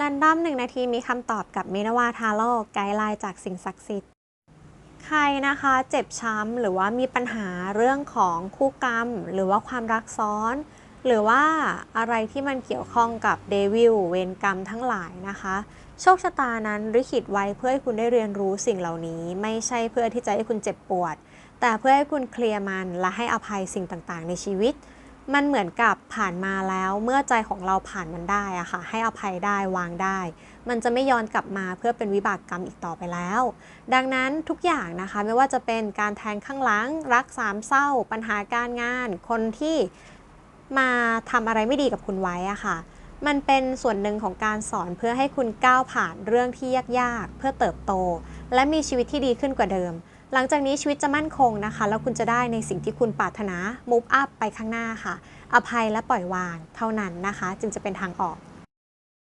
แรนดอมหนึ่งนาทีมีคำตอบกับเมนาวาทาโร่ไกด์ไลน์จากสิ่งศักดิ์สิทธิ์ใครนะคะเจ็บช้ำหรือว่ามีปัญหาเรื่องของคู่กรรม หรือว่าความรักซ้อน หรือว่าอะไรที่มันเกี่ยวข้องกับเดวิลเวรกรรมทั้งหลายนะคะ โชคชะตานั้นลิขิตไว้เพื่อให้คุณได้เรียนรู้สิ่งเหล่านี้ ไม่ใช่เพื่อที่จะให้คุณเจ็บปวด แต่เพื่อให้คุณเคลียร์มันและให้อภัยสิ่งต่างๆ ในชีวิต มันเหมือนกับผ่านมาแล้วเมื่อใจของเราผ่านมันได้อะค่ะ ให้อภัยได้วางได้ มันจะไม่ย้อนกลับมาเพื่อเป็นวิบากกรรมอีกต่อไปแล้ว ดังนั้นทุกอย่างนะคะไม่ว่าจะเป็นการแทงข้างหลัง รักสามเศร้า ปัญหาการงาน คนที่มาทำอะไรไม่ดีกับคุณไว้อะค่ะ มันเป็นส่วนหนึ่งของการสอนเพื่อให้คุณก้าวผ่านเรื่องที่ยากๆ เพื่อเติบโต และมีชีวิตที่ดีขึ้นกว่าเดิม หลังจากนี้ชีวิตจะมั่นคงนะคะ แล้วคุณจะได้ในสิ่งที่คุณปรารถนา move up ไปข้างหน้าค่ะ อภัยและปล่อยวางเท่านั้นนะคะ จึงจะเป็นทางออก